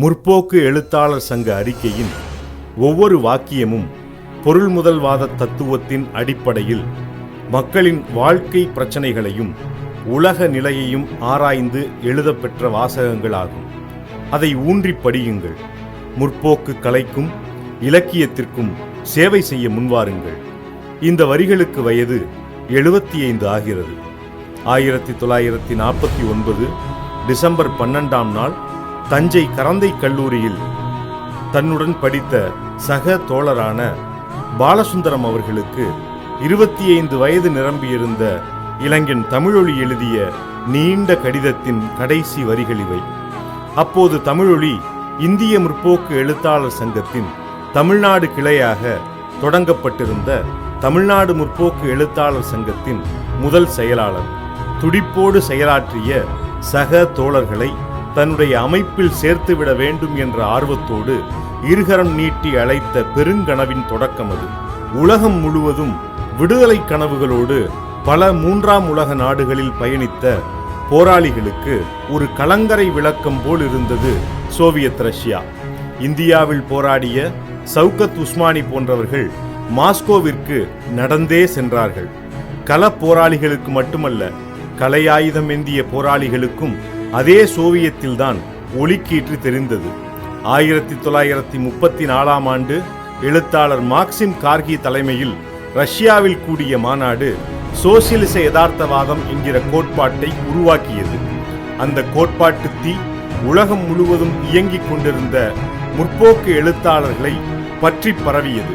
முற்போக்கு எழுத்தாளர் சங்க அறிக்கையின் ஒவ்வொரு வாக்கியமும் பொருள் முதல்வாத தத்துவத்தின் அடிப்படையில் மக்களின் வாழ்க்கை பிரச்சனைகளையும் உலக நிலையையும் ஆராய்ந்து எழுதப்பெற்ற வாசகங்களாகும். அதை ஊன்றி படியுங்கள். முற்போக்கு கலைக்கும் இலக்கியத்திற்கும் சேவை செய்ய முன்வாருங்கள். இந்த வரிகளுக்கு வயது எழுபத்தி ஐந்து ஆகிறது. ஆயிரத்தி தொள்ளாயிரத்தி நாற்பத்தி ஒன்பது டிசம்பர் பன்னெண்டாம் நாள் தஞ்சை கரந்தை கல்லூரியில் தன்னுடன் படித்த சக தோழரான பாலசுந்தரம் அவர்களுக்கு இருபத்தி ஐந்து வயது நிரம்பியிருந்த இளைஞன் தமிழொலி எழுதிய நீண்ட கடிதத்தின் கடைசி வரிகள் இவை. அப்போது தமிழொலி இந்திய முற்போக்கு எழுத்தாளர் சங்கத்தின் தமிழ்நாடு கிளையாக தொடங்கப்பட்டிருந்த தமிழ்நாடு முற்போக்கு எழுத்தாளர் சங்கத்தின் முதல் செயலாளர் துடிப்போடு செயலாற்றிய சக தோழர்களை தன்னுடைய அமைப்பில் சேர்த்துவிட வேண்டும் என்ற ஆர்வத்தோடு இருகரம் நீட்டி அழைத்த பெருங்கனவின் தொடக்கம் அது. உலகம் முழுவதும் விடுதலை கனவுகளோடு பல மூன்றாம் உலக நாடுகளில் பயணித்த போராளிகளுக்கு ஒரு கலங்கரை விளக்கம் போல் இருந்தது சோவியத் ரஷ்யா. இந்தியாவில் போராடிய சவுகத் உஸ்மானி போன்றவர்கள் மாஸ்கோவிற்கு நடந்தே சென்றார்கள். கள போராளிகளுக்கு மட்டுமல்ல கலையாயுதம் ஏந்திய போராளிகளுக்கும் அதே சோவியத்தில்தான் ஒளிக்கீற்று தெரிந்தது. ஆயிரத்தி தொள்ளாயிரத்தி முப்பத்தி நாலாம் ஆண்டு எழுத்தாளர் மார்க்சிம் கார்கி தலைமையில் ரஷ்யாவில் கூடிய மாநாடு சோசியலிச யதார்த்தவாதம் என்கிற கோட்பாட்டை உருவாக்கியது. அந்த கோட்பாட்டு தீ உலகம் முழுவதும் இயங்கிக் கொண்டிருந்த முற்போக்கு எழுத்தாளர்களை பற்றி பரவியது.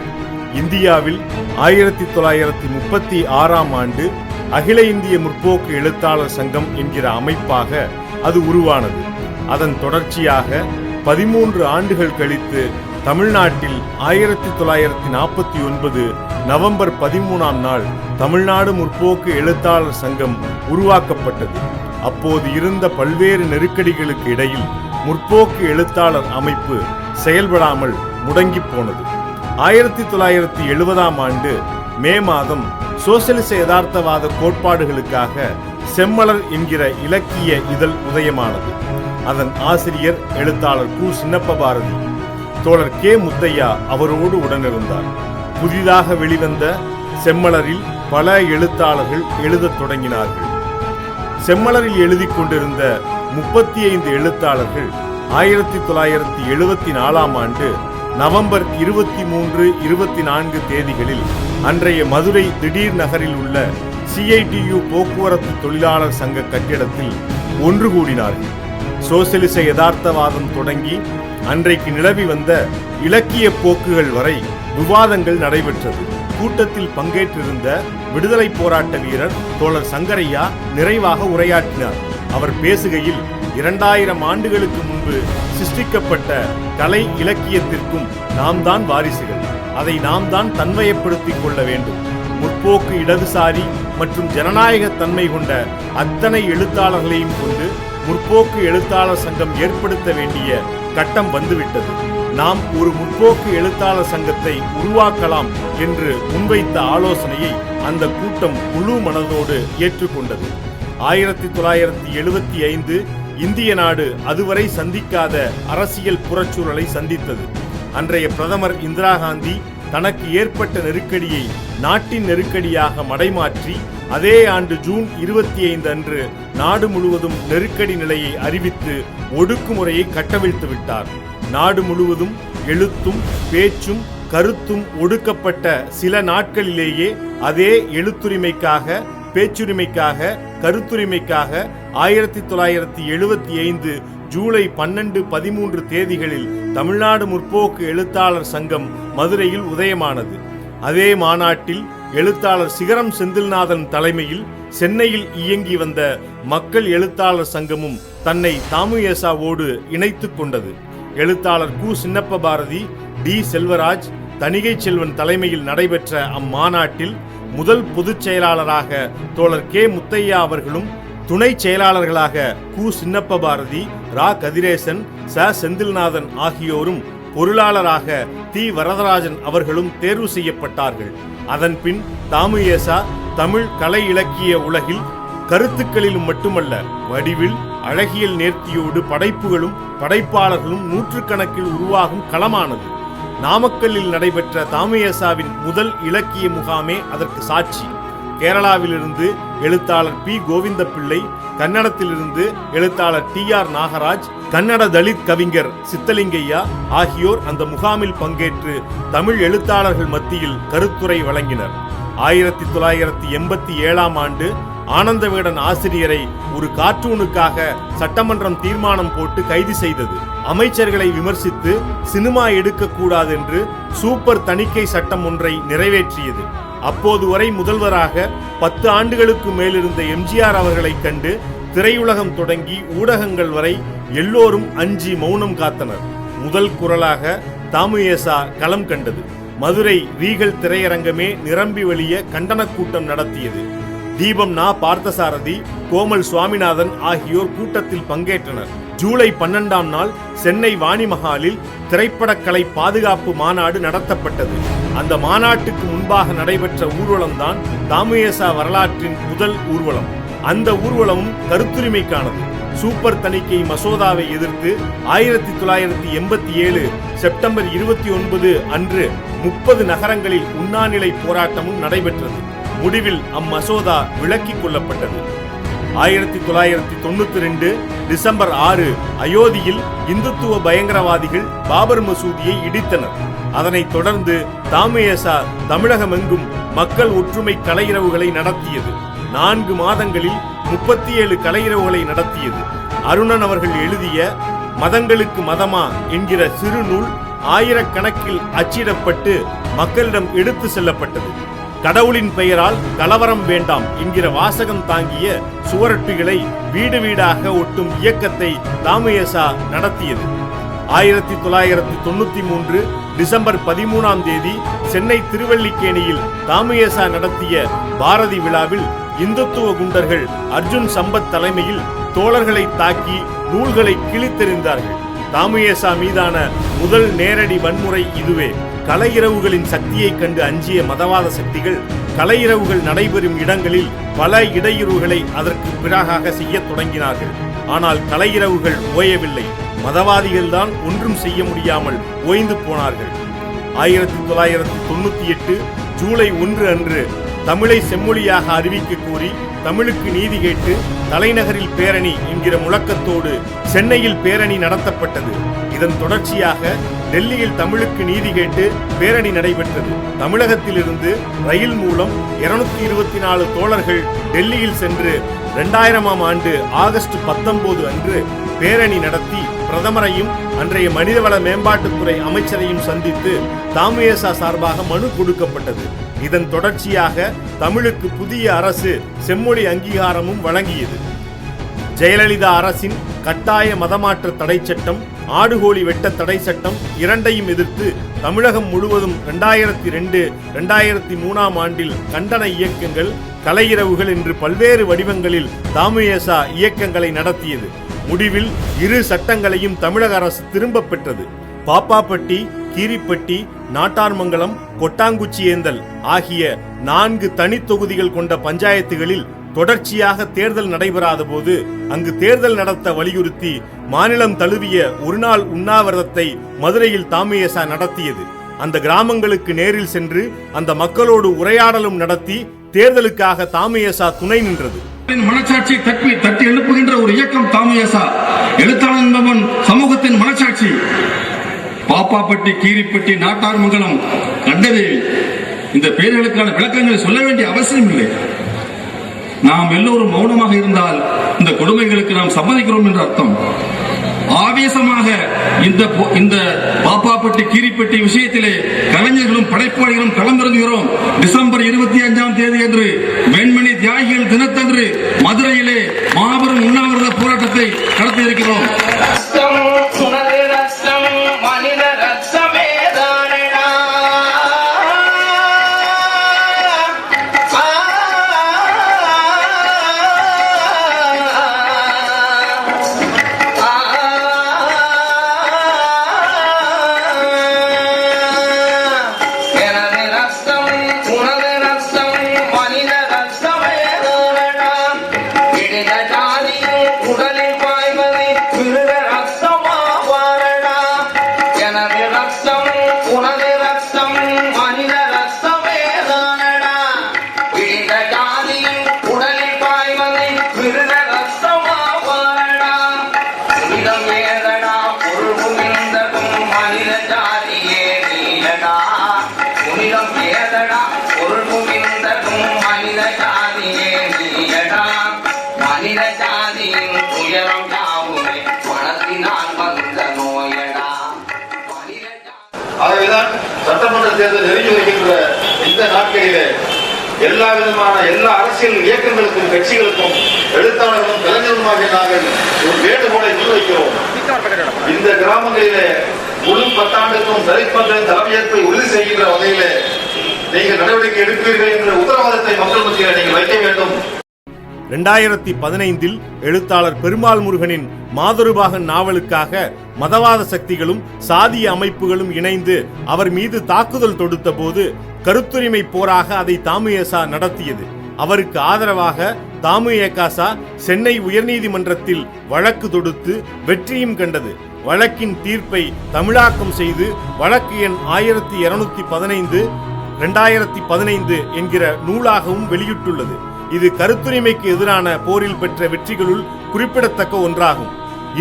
இந்தியாவில் ஆயிரத்தி தொள்ளாயிரத்தி முப்பத்தி ஆறாம் ஆண்டு அகில இந்திய முற்போக்கு எழுத்தாளர் சங்கம் என்கிற அமைப்பாக அது உருவானது. அதன் தொடர்ச்சியாக பதிமூன்று ஆண்டுகள் கழித்து தமிழ்நாட்டில் ஆயிரத்தி தொள்ளாயிரத்தி நாற்பத்தி ஒன்பது நவம்பர் பதிமூணாம் நாள் தமிழ்நாடு முற்போக்கு எழுத்தாளர் சங்கம் உருவாக்கப்பட்டது. அப்போது இருந்த பல்வேறு நெருக்கடிகளுக்கு இடையில் முற்போக்கு எழுத்தாளர் அமைப்பு செயல்படாமல் முடங்கி போனது ஆயிரத்தி தொள்ளாயிரத்தி எழுபதாம் ஆண்டு மே மாதம் சோசியலிச யதார்த்தவாத கோட்பாடுகளுக்காக செம்மலர் என்கிற இலக்கிய இதழ் உதயமானது. அதன் ஆசிரியர் எழுத்தாளர் கு. சின்னப்ப பாரதி தோழர் கே. முத்தையா அவரோடு உடனிருந்தார். புதிதாக வெளிவந்த செம்மலரில் பல எழுத்தாளர்கள் எழுதத் தொடங்கினார்கள். செம்மலரில் எழுதிக் கொண்டிருந்த முப்பத்தி ஐந்து எழுத்தாளர்கள் ஆயிரத்தி தொள்ளாயிரத்தி எழுபத்தி நாலாம் ஆண்டு நவம்பர் இருபத்தி மூன்று இருபத்தி நான்கு தேதிகளில் அன்றைய மதுரை திடீர் நகரில் உள்ள சிஐடியு போக்குவரத்து தொழிலாளர் சங்க கட்டிடத்தில் ஒன்று கூடினார்கள். சோசியலிச யதார்த்தவாதம் தொடங்கி அன்றைக்கு நிலவி வந்த இலக்கிய போக்குகள் வரை விவாதங்கள் நடைபெற்றது. கூட்டத்தில் பங்கேற்றிருந்த விடுதலை போராட்ட வீரர் தோழர் சங்கரையா நிறைவாக உரையாற்றினார். அவர் பேசுகையில் இரண்டாயிரம் ஆண்டுகளுக்கு முன்பு சிருஷ்டிக்கப்பட்ட கலை இலக்கியத்திற்கும் நாம் தான் வாரிசுகள். அதை நாம் தான் தன்மையப்படுத்திக் கொள்ள வேண்டும். முற்போக்கு இடதுசாரி மற்றும் ஜனநாயக தன்மை கொண்ட அத்தனை எழுத்தாளர்களையும் கொண்டு முற்போக்கு எழுத்தாளர் சங்கம் ஏற்படுத்த வேண்டிய கட்டம் வந்துவிட்டது. நாம் ஒரு முற்போக்கு எழுத்தாளர் சங்கத்தை உருவாக்கலாம் என்று முன்வைத்த ஆலோசனையை அந்த கூட்டம் முழு மனதோடு ஏற்றுக்கொண்டது. ஆயிரத்தி தொள்ளாயிரத்தி எழுபத்தி ஐந்து இந்திய நாடு அதுவரை சந்திக்காத அரசியல் புறச்சூழலை சந்தித்தது. அன்றைய பிரதமர் இந்திரா காந்தி தனக்கு ஏற்பட்ட நெருக்கடியை நாட்டின் நெருக்கடியாக மடைமாற்றி அதே ஆண்டு ஜூன் இருபத்தி ஐந்து அன்று நாடு முழுவதும் நெருக்கடி நிலையை அறிவித்து ஒடுக்குமுறையை கட்டவிழ்த்து விட்டார். நாடு முழுவதும் எழுத்தும் பேச்சும் கருத்தும் ஒடுக்கப்பட்ட சில நாட்களிலேயே அதே எழுத்துரிமைக்காக பேச்சுரிமைக்காக கருத்துரிமைக்காக ஆயிரத்தி தொள்ளாயிரத்தி எழுபத்தி ஐந்து ஜூலை பன்னெண்டு பதிமூன்று தேதிகளில் தமிழ்நாடு முற்போக்கு எழுத்தாளர் சங்கம் மதுரையில் உதயமானது. அதே மாநாட்டில் எழுத்தாளர் சிகரம் செந்தில்நாதன் தலைமையில் சென்னையில் இயங்கி வந்த மக்கள் எழுத்தாளர் சங்கமும் தன்னை தாமுயேசாவோடு இணைத்துக் கொண்டது. எழுத்தாளர் கு. சின்னப்ப பாரதி டி. செல்வராஜ் தணிகை செல்வன் தலைமையில் நடைபெற்ற அம்மாநாட்டில் முதல் பொதுச் செயலாளராக தோழர் கே. முத்தையா அவர்களும் துணை செயலாளர்களாக கு. சின்னப்ப பாரதி ரா. கதிரேசன் ச. செந்தில்நாதன் ஆகியோரும் பொருளாளராக தி. வரதராஜன் அவர்களும் தேர்வு செய்யப்பட்டார்கள். அதன்பின் தாமுயேசா தமிழ் கலை இலக்கிய உலகில் கருத்துக்களிலும் மட்டுமல்ல வடிவில் அழகியல் நேர்த்தியோடு படைப்புகளும் படைப்பாளர்களும் நூற்றுக்கணக்கில் உருவாகும் களமானது. நாமக்கல்லில் நடைபெற்ற தாமியசாவின் முதல் இலக்கிய முகாமே அதற்கு சாட்சி. கேரளாவிலிருந்து எழுத்தாளர் பி. கோவிந்த பிள்ளை கன்னடத்திலிருந்து எழுத்தாளர் டி. ஆர். நாகராஜ் கன்னட தலித் கவிஞர் சித்தலிங்கையா ஆகியோர் அந்த முகாமில் பங்கேற்று தமிழ் எழுத்தாளர்கள் மத்தியில் கருத்துரை வழங்கினர். ஆயிரத்தி தொள்ளாயிரத்தி எண்பத்தி ஏழாம் ஆண்டு ஆனந்தவேடன் ஆசிரியரை ஒரு கார்ட்டூனுக்காக சட்டமன்றம் தீர்மானம் போட்டு கைது செய்தது. அமைச்சர்களை விமர்சித்து சினிமா எடுக்கக்கூடாது என்று சூப்பர் தணிக்கை சட்டம் ஒன்றை நிறைவேற்றியது. அப்போது வரை முதல்வராக பத்து ஆண்டுகளுக்கு மேலிருந்த எம்ஜிஆர் அவர்களைக் கண்டு திரையுலகம் தொடங்கி ஊடகங்கள் வரை எல்லோரும் அஞ்சி மௌனம் காத்தனர். முதல் குரலாக தாமுயேசா களம் கண்டது. மதுரை ரீகல் திரையரங்கமே நிரம்பி வழிய கண்டன கூட்டம் நடத்தியது. தீபம் நா பார்த்தசாரதி கோமல் சுவாமிநாதன் ஆகியோர் கூட்டத்தில் பங்கேற்றனர். ஜூலை பன்னெண்டாம் நாள் சென்னை வாணிமஹாலில் திரைப்படக்கலை பாதுகாப்பு மாநாடு நடத்தப்பட்டது. அந்த மாநாட்டுக்கு முன்பாக நடைபெற்ற ஊர்வலம்தான் தாமுயேசா வரலாற்றின் முதல் ஊர்வலம். அந்த ஊர்வலமும் கருத்துரிமைக்கானது. சூப்பர் தணிக்கை மசோதாவை எதிர்த்து ஆயிரத்தி தொள்ளாயிரத்தி எண்பத்தி ஏழு செப்டம்பர் இருபத்தி ஒன்பது அன்று முப்பது நகரங்களில் உண்ணாநிலை போராட்டமும் நடைபெற்றது. முடிவில் அம்மசோதா விலக்கிக் கொள்ளப்பட்டது. ஆயிரத்தி தொள்ளாயிரத்தி தொண்ணூத்தி ரெண்டு டிசம்பர் ஆறு அயோத்தியில் இந்துத்துவ பயங்கரவாதிகள் பாபர் மசூதியை இடித்தனர். அதனைத் தொடர்ந்து தாமியேசா தமிழகமெங்கும் மக்கள் ஒற்றுமை கலையிரவுகளை நடத்தியது. நான்கு மாதங்களில் முப்பத்தி ஏழு கலையிரவுகளை நடத்தியது. அருணன் அவர்கள் எழுதிய மதங்களுக்கு மதமா என்கிற சிறு நூல் ஆயிரக்கணக்கில் அச்சிடப்பட்டு மக்களிடம் எடுத்து செல்லப்பட்டது. கடவுளின் பெயரால் கலவரம் வேண்டாம் என்கிற வாசகம் தாங்கிய சுவரொட்டிகளை வீடு வீடாக ஒட்டும் இயக்கத்தை தாமுயேசா நடத்தியது. ஆயிரத்தி தொள்ளாயிரத்தி தொண்ணூத்தி மூன்று டிசம்பர் பதிமூணாம் தேதி சென்னை திருவல்லிக்கேணியில் தாமுயேசா நடத்திய பாரதி விழாவில் இந்துத்துவ குண்டர்கள் அர்ஜுன் சம்பத் தலைமையில் தோழர்களை தாக்கி நூல்களை கிழித்தெறிந்தார்கள். தாமுயேசா மீதான முதல் நேரடி வன்முறை இதுவே. கலையிரவுகளின் சக்தியை கண்டு அஞ்சிய மதவாத சக்திகள் கலையிரவுகள் நடைபெறும் இடங்களில் பல இடையூறுகளை அதற்கு பிறகாக செய்யத் தொடங்கினார்கள். ஆனால் கலையிரவுகள் ஓயவில்லை. மதவாதிகள்தான் ஒன்றும் செய்ய முடியாமல் ஓய்ந்து போனார்கள். ஆயிரத்தி தொள்ளாயிரத்தி தொண்ணூத்தி எட்டு ஜூலை ஒன்று அன்று தமிழை செம்மொழியாக அறிவிக்க கோரி தமிழுக்கு நீதி கேட்டு தலைநகரில் பேரணி என்கிற முழக்கத்தோடு சென்னையில் பேரணி நடத்தப்பட்டது. இதன் தொடர்ச்சியாக டெல்லியில் தமிழுக்கு நீதி கேட்டு பேரணி நடைபெற்றது. தமிழகத்திலிருந்து ரயில் மூலம் இருநூத்தி இருபத்தி நாலு தோழர்கள் டெல்லியில் சென்று இரண்டாயிரமாம் ஆண்டு ஆகஸ்ட் பத்தொன்பது அன்று பேரணி நடத்தி பிரதமரையும் அன்றைய மனிதவள மேம்பாட்டுத்துறை அமைச்சரையும் சந்தித்து தாமுயேசா சார்பாக மனு கொடுக்கப்பட்டது. இதன் தொடர்ச்சியாக தமிழுக்கு புதிய அரசு செம்மொழி அங்கீகாரமும் வழங்கியது. ஜெயலலிதா அரசின் கட்டாய மதமாற்ற தடை சட்டம் ஆடுகோழி வெட்ட தடை சட்டம் இரண்டையும் எதிர்த்து தமிழகம் முழுவதும் இரண்டாயிரத்தி ரெண்டு இரண்டாயிரத்தி மூணாம் ஆண்டில் கண்டன இயக்கங்கள் கலையிரவுகள் என்று பல்வேறு வடிவங்களில் தாமுயேசா இயக்கங்களை நடத்தியது. முடிவில் இரு சட்டங்களையும் தமிழக அரசு திரும்ப பெற்றது. பாப்பாப்பட்டி கீரிப்பட்டி நாட்டார்மங்கலம் கொட்டாங்குச்சியேந்தல் ஆகிய நான்கு தனி தொகுதிகள் கொண்ட பஞ்சாயத்துகளில் தொடர்ச்சியாக தேர்தல் நடைபெறாத போது அங்கு தேர்தல் நடத்த வலியுறுத்தி மாநிலம் தழுவிய ஒருநாள் உண்ணாவிரதத்தை மதுரையில் தாமியசா நடத்தியது. அந்த கிராமங்களுக்கு நேரில் சென்று அந்த மக்களோடு உரையாடலும் நடத்தி தேர்தலுக்காக தாமியசா துணை நின்றது. மக்களின் தட்டி தட்டி எழுப்புகின்ற ஒரு இயக்கம் தாமியசா. எழுத்தாளன் என்பவன் சமூகத்தின் மனச்சாட்சி. பாப்பாப்பட்டி கீரிப்பட்டி நாட்டார்மங்கலம் கண்டதேவி இந்த பேர்களுக்கான விளக்கங்களை சொல்ல வேண்டிய அவசியம் இல்லை நாம் எல்லோரும் மௌனமாக இருந்தால் இந்த கொடுமைகளுக்கு நாம் சம்மதிக்கிறோம் என்று அர்த்தம். ஆவேசமாக இந்த இந்த பாப்பாப்பட்டி கீரிப்பட்டி விஷயத்திலே கலைஞர்களும் படைப்பாளிகளும் களமிறங்குகிறோம். டிசம்பர் இருபத்தி அஞ்சாம் தேதி அன்று வெண்மணி தியாகிகள் தினத்தன்று மதுரையிலே மாபெரும் உண்ணாவிரத போராட்டத்தை நடத்தி இருக்கிறோம் இந்த எல்லா விதமான எல்லா அரசியல் இயக்கங்களுக்கும் கட்சிகளுக்கும் எழுத்தாளர்களும் கலைஞருமாகிய நாங்கள் ஒரு வேண்டுகோளை முன்வைக்கிறோம். இந்த கிராமங்களிலே முழு பத்தாண்டுக்கும் தலித்மன்ற தலைமையேற்பை உறுதி செய்கின்ற வகையிலே நீங்கள் நடவடிக்கை எடுப்பீர்கள் என்ற உத்தரவாதத்தை மக்கள் மத்தியில் நீங்கள் வைக்க வேண்டும். ரெண்டாயிரத்தி பதினைந்தில் எழுத்தாளர் பெருமாள் முருகனின் மாதொருபாகன் நாவலுக்காக மதவாத சக்திகளும் சாதிய அமைப்புகளும் இணைந்து அவர் மீது தாக்குதல் தொடுத்த போது கருத்துரிமை போராக அதை தாமுயேசா நடத்தியது. அவருக்கு ஆதரவாக தாமுயேகாசா சென்னை உயர்நீதிமன்றத்தில் வழக்கு தொடுத்து வெற்றியும் கண்டது. வழக்கின் தீர்ப்பை தமிழாக்கம் செய்து வழக்கு எண் ஆயிரத்தி இருநூத்தி பதினைந்து ரெண்டாயிரத்தி பதினைந்து என்கிற நூலாகவும் வெளியிட்டுள்ளது. இது கருத்துரிமைக்கு எதிரான போரில் பெற்ற வெற்றிகளுள் குறிப்பிடத்தக்க ஒன்றாகும்.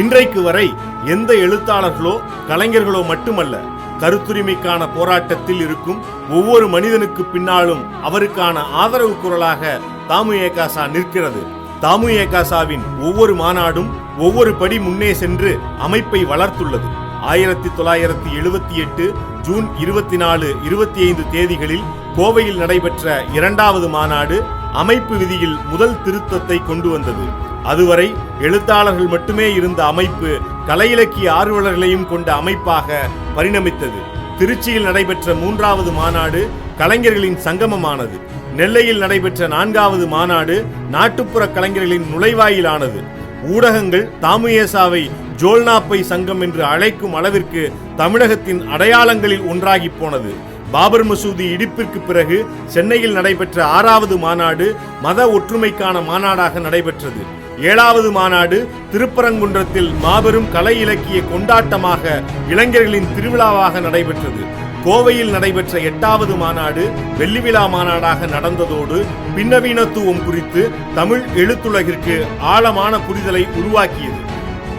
இன்றைக்கு வரை எந்த எழுத்தாளர்களோ கலைஞர்களோ மட்டுமல்ல கருத்துரிமைக்கான போராட்டத்தில் இருக்கும் ஒவ்வொரு மனிதனுக்கு பின்னாலும் அவருக்கான ஆதரவு குரலாக தாமு ஏகாசா நிற்கிறது. தாமு ஏகாசாவின் ஒவ்வொரு மாநாடும் ஒவ்வொரு படி முன்னே சென்று அமைப்பை வளர்த்துள்ளது. ஆயிரத்தி தொள்ளாயிரத்தி எழுபத்தி எட்டு ஜூன் இருபத்தி நாலு இருபத்தி ஐந்து தேதிகளில் கோவையில் நடைபெற்ற இரண்டாவது மாநாடு அமைப்பு விதியில் முதல் திருத்தத்தை கொண்டு வந்தது. அதுவரை எழுத்தாளர்கள் மட்டுமே இருந்த அமைப்பு கலை இலக்கிய ஆர்வலர்களையும் கொண்ட அமைப்பாக பரிணமித்தது. திருச்சியில் நடைபெற்ற மூன்றாவது மாநாடு கலைஞர்களின் சங்கமமானது. நெல்லையில் நடைபெற்ற நான்காவது மாநாடு நாட்டுப்புற கலைஞர்களின் நுழைவாயிலானது. ஊடகங்கள் தாமுயேசாவை ஜோல்னாப்பை சங்கம் என்று அழைக்கும் அளவிற்கு தமிழகத்தின் அடையாளங்களில் ஒன்றாகி போனது. பாபர் மசூதி இடிப்பிற்கு பிறகு சென்னையில் நடைபெற்ற ஆறாவது மாநாடு மத ஒற்றுமைக்கான மாநாடாக நடைபெற்றது. ஏழாவது மாநாடு திருப்பரங்குன்றத்தில் மாபெரும் கலை இலக்கிய கொண்டாட்டமாக இளைஞர்களின் திருவிழாவாக நடைபெற்றது. கோவையில் நடைபெற்ற எட்டாவது மாநாடு வெள்ளி விழா மாநாடாக நடந்ததோடு பின்னவீனத்துவம் குறித்து தமிழ் எழுத்துலகிற்கு ஆழமான புரிதலை உருவாக்கியது.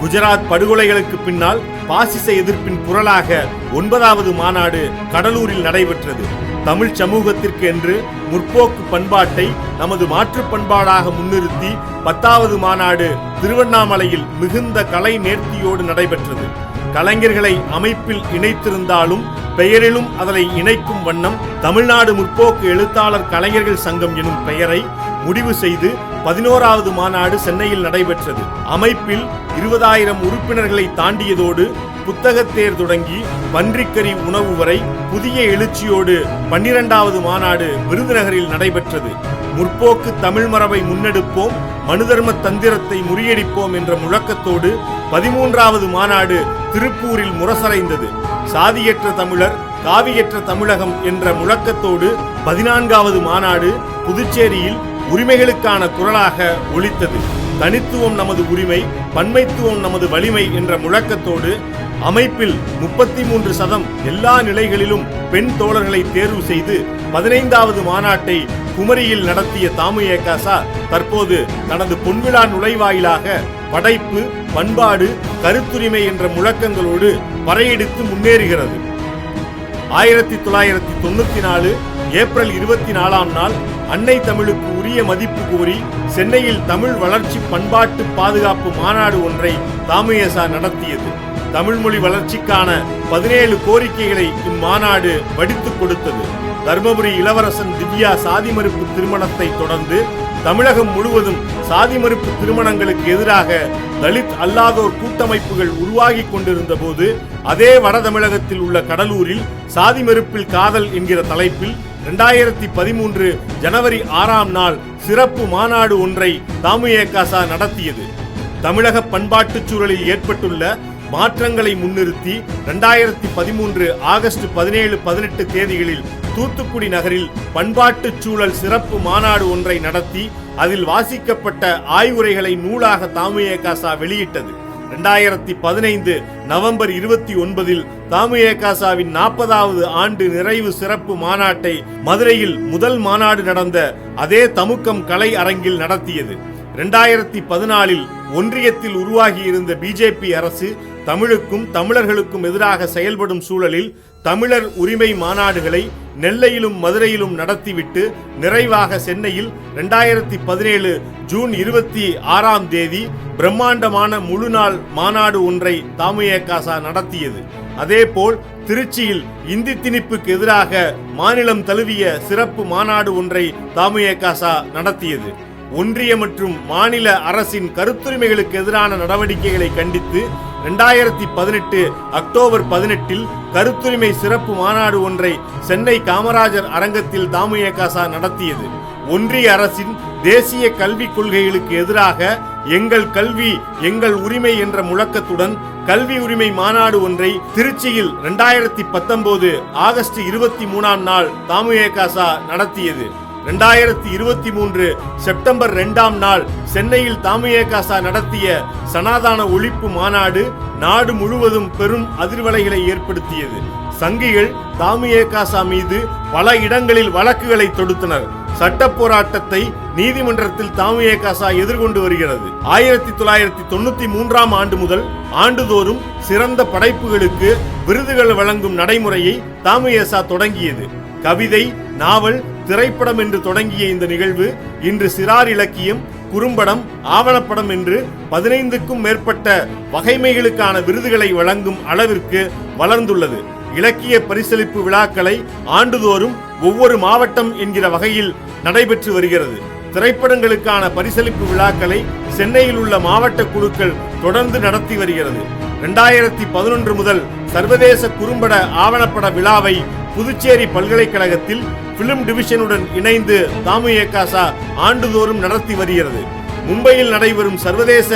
குஜராத் படுகொலைகளுக்கு பின்னால் பாசிச எதிர்ப்பின் குரலாக ஒன்பதாவது மாநாடு கடலூரில் நடைபெற்றது. தமிழ் சமூகத்திற்கு என்று முற்போக்கு பண்பாட்டை நமது மாற்று பண்பாடாக முன்னிறுத்தி பத்தாவது மாநாடு திருவண்ணாமலையில் மிகுந்த கலை நேர்த்தியோடு நடைபெற்றது. கலைஞர்களை அமைப்பில் இணைத்திருந்தாலும் பெயரிலும் அதனை இணைக்கும் வண்ணம் தமிழ்நாடு முற்போக்கு எழுத்தாளர் கலைஞர்கள் சங்கம் எனும் பெயரை முடிவு செய்து பதினோராவது மாநாடு சென்னையில் நடைபெற்றது. அமைப்பில் இருபதாயிரம் உறுப்பினர்களை தாண்டியதோடு புத்தகத்தேர் தொடங்கி பன்றிக்கறி உணவு வரை புதிய எழுச்சியோடு பன்னிரண்டாவது மாநாடு விருதுநகரில் நடைபெற்றது. முற்போக்கு தமிழ் மரபை முன்னெடுப்போம் மனுதர்ம தந்திரத்தை முறியடிப்போம் என்ற முழக்கத்தோடு பதிமூன்றாவது மாநாடு திருப்பூரில் முரசறைந்தது சாதியற்ற தமிழர் காவியற்ற தமிழகம் என்ற முழக்கத்தோடு பதினான்காவது மாநாடு புதுச்சேரியில் உரிமைகளுக்கான குரலாக ஒலித்தது. தனித்துவம் நமது உரிமை பன்மைத்துவம் நமது வலிமை என்ற முழக்கத்தோடு அமைப்பில் முப்பத்தி மூன்று சதம் எல்லா நிலைகளிலும் பெண் தோழர்களை தேர்வு செய்து பதினைந்தாவது மாநாட்டை குமரியில் நடத்திய தாமு ஏகாசா தற்போது தனது பொன்விழா நுழைவாயிலாக படைப்பு பண்பாடு கருத்துரிமை என்ற முழக்கங்களோடு பறையெடுத்து முன்னேறுகிறது. ஆயிரத்தி தொள்ளாயிரத்தி தொண்ணூத்தி நாலு ஏப்ரல் இருபத்தி நாலாம் நாள் அன்னை தமிழுக்கு உரிய மதிப்பு கோரி சென்னையில் தமிழ் வளர்ச்சி பண்பாட்டு பாதுகாப்பு மாநாடு ஒன்றை தாமுயசா நடத்தியது. தமிழ் மொழி வளர்ச்சிக்கான பதினேழு கோரிக்கைகளை இம்மாநாடு வடித்துக் கொடுத்தது. தர்மபுரி இளவரசன் திவ்யா சாதி மறுப்பு திருமணத்தை தொடர்ந்து தமிழகம் முழுவதும் சாதி மறுப்பு திருமணங்களுக்கு எதிராக தலித் அல்லாதோர் கூட்டமைப்புகள் உருவாகி கொண்டிருந்த போது அதே வட தமிழகத்தில் உள்ள கடலூரில் சாதி மறுப்பில் காதல் என்கிற தலைப்பில் இரண்டாயிரத்தி பதிமூன்று ஜனவரி ஆறாம் நாள் சிறப்பு மாநாடு ஒன்றை தாமுஏகாசா நடத்தியது. தமிழக பண்பாட்டுச் சூழலில் ஏற்பட்டுள்ள மாற்றங்களை முன்னிறுத்தி இரண்டாயிரத்தி பதிமூன்று ஆகஸ்ட் பதினேழு பதினெட்டு தேதிகளில் தூத்துக்குடி நகரில் பண்பாட்டுச் சூழல் சிறப்பு மாநாடு ஒன்றை நடத்தி அதில் வாசிக்கப்பட்ட ஆய்வுரைகளை நூலாக தாமுயேகாசா வெளியிட்டது. ரெண்டாயிரத்தி பதினைந்து நவம்பர் இருபத்தி ஒன்பதில் தாமு ஏகாசாவின் நாற்பதாவது ஆண்டு நிறைவு சிறப்பு மாநாட்டை மதுரையில் முதல் மாநாடு நடந்த அதே தமுக்கம் கலை அரங்கில் நடத்தியது. இரண்டாயிரத்தி பதினாலில் ஒன்றியத்தில் உருவாகியிருந்த பிஜேபி அரசு தமிழுக்கும் தமிழர்களுக்கும் எதிராக செயல்படும் சூழலில் தமிழர் உரிமை மாநாடுகளை நெல்லையிலும் மதுரையிலும் நடத்திவிட்டு நிறைவாக சென்னையில் இரண்டாயிரத்தி பதினேழு ஜூன் இருபத்தி ஆறாம் தேதி பிரம்மாண்டமான முழுநாள் மாநாடு ஒன்றை தாமுயேகாசா நடத்தியது. அதேபோல் திருச்சியில் இந்தி திணிப்புக்கு எதிராக மாநிலம் தழுவிய சிறப்பு மாநாடு ஒன்றை தாமுயக்காசா நடத்தியது. ஒன்றிய மற்றும் மாநில அரசின் கருத்துரிமைகளுக்கு எதிரான நடவடிக்கைகளை கண்டித்து இரண்டாயிரத்தி பதினெட்டு அக்டோபர் பதினெட்டில் கருத்துரிமை சிறப்பு மாநாடு ஒன்றை சென்னை காமராஜர் அரங்கத்தில் தாமுயகாசா நடத்தியது. ஒன்றிய அரசின் தேசிய கல்விக் கொள்கைகளுக்கு எதிராக எங்கள் கல்வி எங்கள் உரிமை என்ற முழக்கத்துடன் கல்வி உரிமை மாநாடு ஒன்றை திருச்சியில் இரண்டாயிரத்தி பத்தொன்பது ஆகஸ்ட் இருபத்தி மூணாம் நாள் தாமுயகாசா நடத்தியது. ரெண்டாயிரத்தி இருபத்தி மூன்று செப்டம்பர் இரண்டாம் நாள் சென்னையில் தாமுயகாசா நடத்திய சனாதான ஒழிப்பு மாநாடு நாடு முழுவதும் பெரும் அதிர்வலைகளை ஏற்படுத்தியது. சங்கிகள் தாமுயகாசா மீது பல இடங்களில் வழக்குகளை தொடுத்தனர். சட்ட போராட்டத்தை நீதிமன்றத்தில் தாமுயகாசா எதிர்கொண்டு வருகிறது. ஆயிரத்தி தொள்ளாயிரத்தி தொண்ணூத்தி மூன்றாம் ஆண்டு முதல் ஆண்டுதோறும் சிறந்த படைப்புகளுக்கு விருதுகள் வழங்கும் நடைமுறையை தாமுயேசா தொடங்கியது. கவிதை நாவல் திரைப்படம் என்று தொடங்கிய இந்த நிகழ்வு இன்று சிறார் இலக்கியம் குறும்படம் ஆவணப்படம் என்று பதினைந்துக்கும் மேற்பட்ட வகைமைகளுக்கான விருதுகளை வழங்கும் அளவிற்கு வளர்ந்துள்ளது. இலக்கிய பரிசளிப்பு விழாக்களை ஆண்டுதோறும் ஒவ்வொரு மாவட்டம் என்கிற வகையில் நடைபெற்று வருகிறது. திரைப்படங்களுக்கான பரிசளிப்பு விழாக்களை சென்னையில் உள்ள மாவட்ட குழுக்கள் தொடர்ந்து நடத்தி வருகிறது. இரண்டாயிரத்தி பதினொன்று முதல் சர்வதேச குறும்பட ஆவணப்பட விழாவை புதுச்சேரி பல்கலைக்கழகத்தில் பிலிம் டிவிஷனுடன் இணைந்து தாமு ஏகாசா ஆண்டுதோறும் நடத்தி வருகிறது. மும்பையில் நடைபெறும் சர்வதேச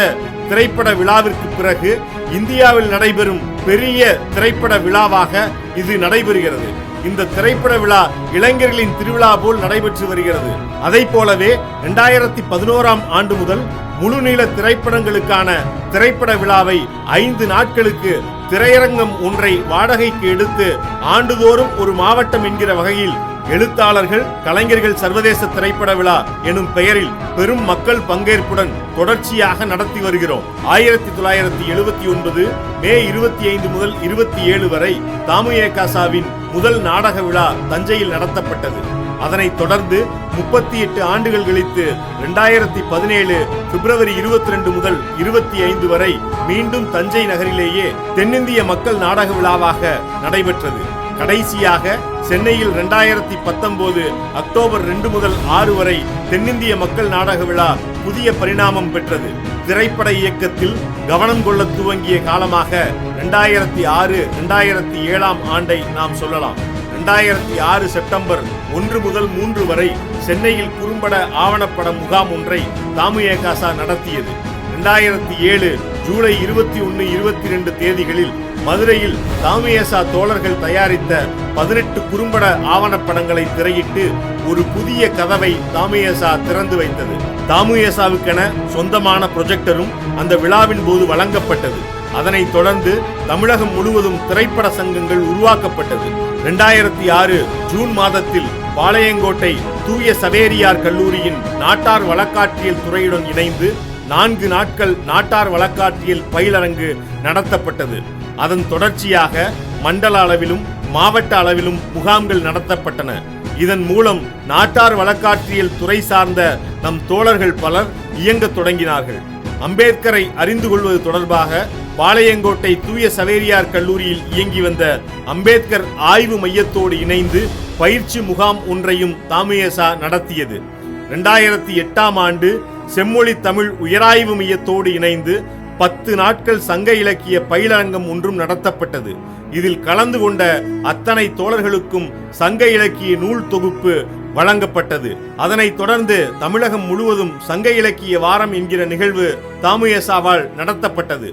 திரைப்பட விழாவிற்கு பிறகு இந்தியாவில் நடைபெறும் பெரிய திரைப்பட விழாவாக இது நடைபெறுகிறது. இந்த திரைப்பட விழா இளைஞர்களின் திருவிழா போல் நடைபெற்று வருகிறது. அதை போலவே இரண்டாயிரத்தி பதினோராம் ஆண்டு முதல் முழுநீள திரைப்படங்களுக்கான திரைப்பட விழாவை ஐந்து நாட்களுக்கு திரையரங்கம் ஒன்றை வாடகைக்கு எடுத்து ஆண்டுதோறும் ஒரு மாவட்டம் என்கிற வகையில் எழுத்தாளர்கள் கலைஞர்கள் சர்வதேச திரைப்பட விழா எனும் பெயரில் பெரும் மக்கள் பங்கேற்புடன் தொடர்ச்சியாக நடத்தி வருகிறோம். ஆயிரத்தி தொள்ளாயிரத்தி எழுபத்தி ஒன்பது மே இருபத்தி ஐந்து முதல் இருபத்தி ஏழு வரை தாமு ஏகாசாவின் முதல் நாடக விழா தஞ்சையில் நடத்தப்பட்டது. அதனைத் தொடர்ந்து முப்பத்தி எட்டு ஆண்டுகள் கழித்து இரண்டாயிரத்தி பதினேழு பிப்ரவரி இருபத்தி ரெண்டு முதல் இருபத்தி ஐந்து வரை மீண்டும் தஞ்சை நகரிலேயே தென்னிந்திய மக்கள் நாடக விழாவாக நடைபெற்றது. கடைசியாக சென்னையில் இரண்டாயிரத்தி பத்தொன்பது அக்டோபர் ரெண்டு முதல் ஆறு வரை தென்னிந்திய மக்கள் நாடக விழா புதிய பரிணாமம் பெற்றது. திரைப்பட இயக்கத்தில் கவனம் கொள்ள துவங்கிய காலமாக இரண்டாயிரத்தி ஆறு இரண்டாயிரத்தி ஏழாம் ஆண்டை நாம் சொல்லலாம். இரண்டாயிரத்தி ஆறு செப்டம்பர் ஒன்று முதல் மூன்று வரை சென்னையில் குறும்பட ஆவணப்பட முகாம் ஒன்றை தாமு நடத்தியது. இரண்டாயிரத்தி ஏழு ஜூலை இருபத்தி ஒன்று இருபத்தி ரெண்டு தேதிகளில் மதுரையில் தாமியசா தோழர்கள் தயாரித்த பதினெட்டு குறும்பட ஆவணப்படங்களை திரையிட்டு ஒரு புதிய கதவை தாமியசா திறந்து வைத்தது. தாமுயசாவுக்கென சொந்தமான ப்ரொஜெக்டரும் அந்த விழாவின் போது வழங்கப்பட்டது. அதனைத் தொடர்ந்து தமிழகம் முழுவதும் திரைப்பட சங்கங்கள் உருவாக்கப்பட்டது. இரண்டாயிரத்தி ஆறு ஜூன் மாதத்தில் பாளையங்கோட்டை தூய சவேரியார் கல்லூரியின் நாட்டார் வழக்காட்சியல் துறையுடன் இணைந்து நான்கு நாட்கள் நாட்டார் வழக்காட்சியல் பயிலரங்கு நடத்தப்பட்டது. அதன் தொடர்ச்சியாக மண்டல அளவிலும் மாவட்ட அளவிலும் முகாம்கள் நடத்தப்பட்டன. இதன் மூலம் நாட்டார் வழக்காட்சியல் துறை சார்ந்த நம் தோழர்கள் பலர் இயங்கத் தொடங்கினார்கள். அம்பேத்கரை அறிந்து கொள்வது தொடர்பாக பாளையங்கோட்டை தூய சவேரியார் கல்லூரியில் இயங்கி வந்த அம்பேத்கர் ஆய்வு மையத்தோடு இணைந்து பயிற்சி முகாம் ஒன்றையும் தாமியசா நடத்தியது. இரண்டாயிரத்தி எட்டாம் ஆண்டு செம்மொழி தமிழ் உயராய்வு மையத்தோடு இணைந்து பத்து நாட்கள் சங்க இலக்கிய பயிலரங்கம் ஒன்றும் நடத்தப்பட்டது. இதில் கலந்து கொண்ட அத்தனை தோழர்களுக்கும் சங்க இலக்கிய நூல் தொகுப்பு வழங்கப்பட்டது. அதனைத் தொடர்ந்து தமிழகம் முழுவதும் சங்க இலக்கிய வாரம் என்கிற நிகழ்வு தாமுயசாவால் நடத்தப்பட்டது.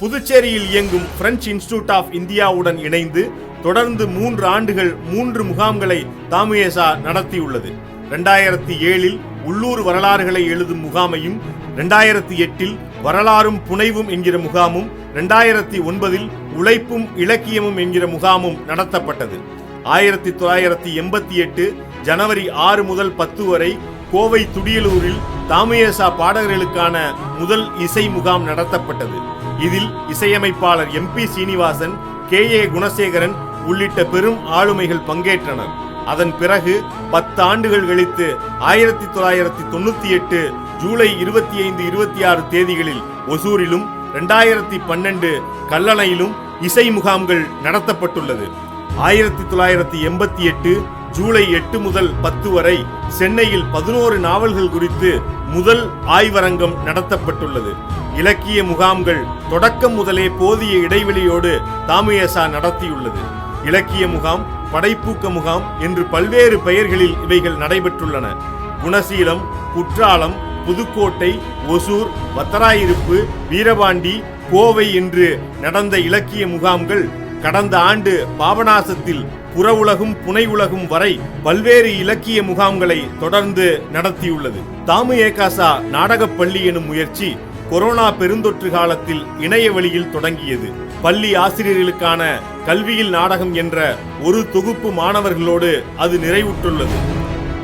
புதுச்சேரியில் இயங்கும் பிரெஞ்சு இன்ஸ்டிடியூட் ஆஃப் இந்தியாவுடன் இணைந்து தொடர்ந்து மூன்று ஆண்டுகள் மூன்று முகாம்களை தாமுயசா நடத்தியுள்ளது. ரெண்டாயிரத்தி ஏழில் உள்ளூர் வரலாறுகளை எழுதும் முகாமையும் ரெண்டாயிரத்தி எட்டில் வரலாறும் புனைவும் என்கிற முகாமும் ரெண்டாயிரத்தி ஒன்பதில் உழைப்பும் இலக்கியமும் என்கிற முகாமும் நடத்தப்பட்டது. ஆயிரத்தி தொள்ளாயிரத்தி எண்பத்தி எட்டு ஜனவரி ஆறு முதல் பத்து வரை கோவை துடியலூரில் தாமியேசா பாடகர்களுக்கான முதல் இசை முகாம் நடத்தப்பட்டது. இதில் இசையமைப்பாளர் M P Srinivasan K A Gunasekaran உள்ளிட்ட பெரும் ஆளுமைகள் பங்கேற்றனர். அதன் பிறகு பத்து ஆண்டுகள் கழித்து ஆயிரத்தி தொள்ளாயிரத்தி தொண்ணூத்தி எட்டு ஜூலை இருபத்தி ஐந்து இருபத்தி ஆறு தேதிகளில் ஒசூரிலும் இரண்டாயிரத்தி பன்னெண்டு கல்லணையிலும் இசை முகாம்கள் நடத்தப்பட்டுள்ளது. ஆயிரத்தி தொள்ளாயிரத்தி எண்பத்தி எட்டு ஜூலை எட்டு முதல் பத்து வரை சென்னையில் பதினோரு நாவல்கள் குறித்து முதல் ஆய்வரங்கம் நடத்தப்பட்டுள்ளது. இலக்கிய முகாம்கள் தொடக்கம் முதலே போதிய இடைவெளியோடு தாமியசா நடத்தியுள்ளது. இலக்கிய முகாம் படைப்பூக்க முகாம் என்று பல்வேறு பெயர்களில் இவைகள் நடைபெற்றுள்ளன. குணசீலம் குற்றாலம் புதுக்கோட்டை ஒசூர் வத்தராயிருப்பு வீரபாண்டி கோவை என்று நடந்த இலக்கிய முகாம்கள் கடந்த ஆண்டு பாபநாசத்தில் புற உலகும் புனை உலகும் வரை பல்வேறு இலக்கிய முகாம்களை தொடர்ந்து நடத்தியுள்ளது. தாமு ஏகாசா நாடகப்பள்ளி எனும் முயற்சி கொரோனா பெருந்தொற்று காலத்தில் இணைய வழியில் தொடங்கியது. பள்ளி ஆசிரியர்களுக்கான கல்வியில் நாடகம் என்ற ஒரு தொகுப்பு மாணவர்களோடு அது நிறைவுற்றுள்ளது.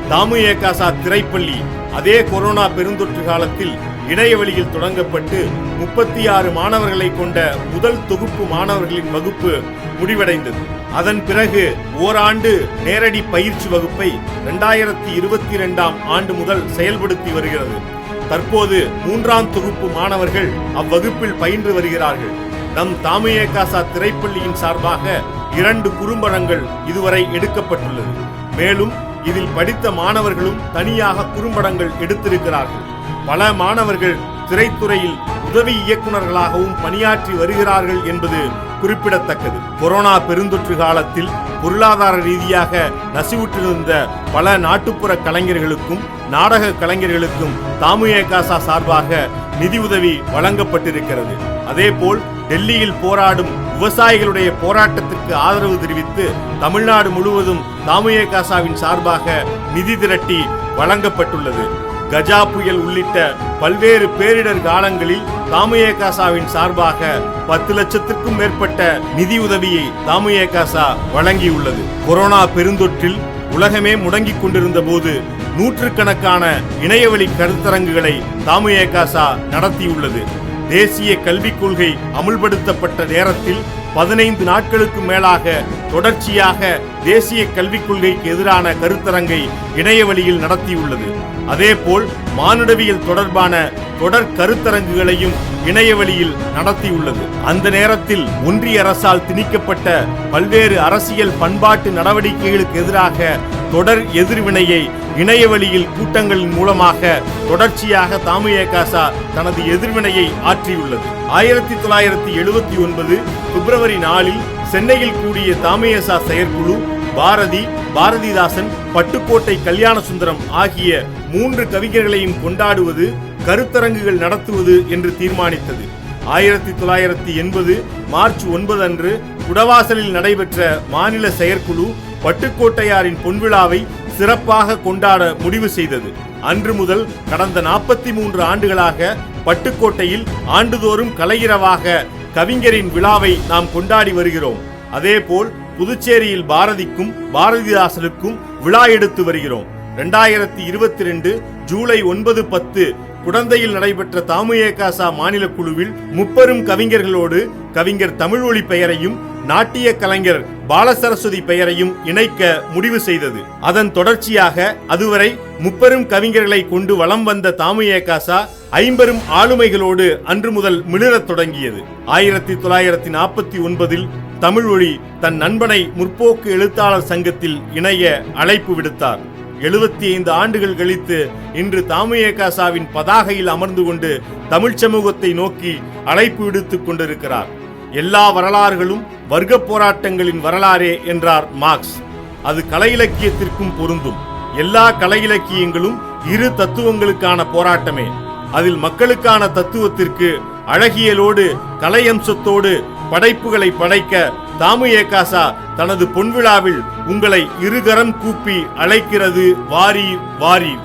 தாமு ஏகாசா திரைப்பள்ளி அதே கொரோனா பெருந்தொற்று காலத்தில் இணைய வழியில் தொடங்கப்பட்டு முப்பத்தி ஆறு மாணவர்களை கொண்ட முதல் தொகுப்பு மாணவர்களின் வகுப்பு முடிவடைந்தது. அதன் பிறகு ஓராண்டு நேரடி பயிற்சி வகுப்பை இரண்டாயிரத்தி இருபத்தி இரண்டாம் ஆண்டு முதல் செயல்படுத்தி வருகிறது. தற்போது மூன்றாம் தொகுப்பு மாணவர்கள் அவ்வகுப்பில் பயின்று வருகிறார்கள். நம் தாமு காசா திரைப்பள்ளியின் சார்பாக இரண்டு குறும்படங்கள் இதுவரை எடுக்கப்பட்டுள்ளது. மேலும் இதில் படித்த மாணவர்களும் தனியாக குறும்படங்கள் எடுத்திருக்கிறார்கள். பல மாணவர்கள் திரைத்துறையில் உதவி இயக்குனர்களாகவும் பணியாற்றி வருகிறார்கள் என்பது குறிப்பிடத்தக்கது. கொரோனா பெருந்தொற்று காலத்தில் பொருளாதார ரீதியாக நசிவுற்றிருந்த பல நாட்டுப்புற கலைஞர்களுக்கும் நாடக கலைஞர்களுக்கும் தாமு சார்பாக நிதியுதவி வழங்கப்பட்டிருக்கிறது. அதேபோல் டெல்லியில் போராடும் விவசாயிகளுடைய போராட்டத்திற்கு ஆதரவு தெரிவித்து தமிழ்நாடு முழுவதும் தாமுயகாசாவின் சார்பாக நிதி திரட்டி வழங்கப்பட்டுள்ளது. கஜா புயல் உள்ளிட்ட பல்வேறு பேரிடர் காலங்களில் தாமுயேகாசாவின் சார்பாக பத்து லட்சத்திற்கும் மேற்பட்ட நிதியுதவியை உதவியை தாமுயேகாசா வழங்கியுள்ளது. கொரோனா பெருந்தொற்றில் உலகமே முடங்கிக் கொண்டிருந்த போது நூற்றுக்கணக்கான இணையவழி கருத்தரங்குகளை தாமுயேகாசா நடத்தியுள்ளது. தேசிய கல்விக் கொள்கை அமுல்படுத்தப்பட்ட நேரத்தில் பதினைந்து நாட்களுக்கு மேலாக தொடர்ச்சியாக தேசிய கல்விக் கொள்கைக்கு எதிரான கருத்தரங்கை இணைய வழியில் நடத்தியுள்ளது. அதேபோல் மானுடவியல் தொடர்பான தொடர் கருத்தரங்குகளையும் இணைய வழியில் நடத்தியுள்ளது. அந்த நேரத்தில் ஒன்றிய அரசால் திணிக்கப்பட்ட பல்வேறு அரசியல் பண்பாட்டு நடவடிக்கைகளுக்கு எதிராக தொடர் எதிர்வினையை இணைய வழியில் கூட்டங்களின் மூலமாக தொடர்ச்சியாக தாமு தனது எதிர்வினையை ஆற்றியுள்ளது. ஆயிரத்தி தொள்ளாயிரத்தி எழுபத்தி ஒன்பது பிப்ரவரி நாலில் சென்னையில் கூடிய தாமயசா செயற்குழு பாரதி பாரதிதாசன் பட்டுக்கோட்டை கல்யாண சுந்தரம் ஆகிய மூன்று கவிஞர்களையும் கொண்டாடுவது கருத்தரங்குகள் நடத்துவது என்று தீர்மானித்தது. ஆயிரத்தி தொள்ளாயிரத்தி எண்பது மார்ச் ஒன்பது அன்று குடவாசலில் நடைபெற்ற மாநில செயற்குழு பட்டுக்கோட்டையாரின் பொன்விழாவை சிறப்பாக கொண்டாட முடிவு செய்தது. அன்று முதல் கடந்த நாற்பத்தி மூன்று ஆண்டுகளாக பட்டுக்கோட்டையில் ஆண்டுதோறும் கலையிரவாக கவிஞரின் விழாவை நாம் கொண்டாடி வருகிறோம். அதேபோல் புதுச்சேரியில் பாரதிக்கும் பாரதிதாசனுக்கும் விழா எடுத்து வருகிறோம். இரண்டாயிரத்தி இருபத்தி ரெண்டு ஜூலை ஒன்பது பத்து குடந்தையில் நடைபெற்ற தாமுயேகாசா மாநில குழுவில் முப்பெரும் கவிஞர்களோடு கவிஞர் தமிழ்மொழி பெயரையும் நாட்டிய கலைஞர் பாலசரஸ்வதி பெயரையும் இணைக்க முடிவு செய்தது. அதன் தொடர்ச்சியாக அதுவரை முப்பெரும் கவிஞர்களை கொண்டு வலம் வந்த தாமுயேகாசா ஐம்பெரும் ஆளுமைகளோடு அன்று முதல் மிளிரத் தொடங்கியது. ஆயிரத்தி தொள்ளாயிரத்தி நாற்பத்தி ஒன்பதில் தமிழ்மொழி தன் நண்பனை முற்போக்கு எழுத்தாளர் சங்கத்தில் இணைய அழைப்பு விடுத்தார். எழுபத்தி ஐந்து ஆண்டுகள் கழித்து இன்று தாமுயேகாசாவின் பதாகையில் அமர்ந்து கொண்டு தமிழ்ச் சமூகத்தை நோக்கி அழைப்பு விடுத்துக் கொண்டிருக்கிறார். எல்லா வரலாறுகளும் வர்க்க போராட்டங்களின் வரலாறே என்றார் மார்க்ஸ். அது கலை இலக்கியத்திற்கும் பொருந்தும். எல்லா கலை இலக்கியங்களும் இரு தத்துவங்களுக்கான போராட்டமே. அதில் மக்களுக்கான தத்துவத்திற்கு அழகியலோடு கலையம்சத்தோடு படைப்புகளை படைக்க தாமு ஏகாசா தனது பொன்விழாவில் உங்களை இருகரம் கூப்பி அழைக்கிறது வாரி வாரி.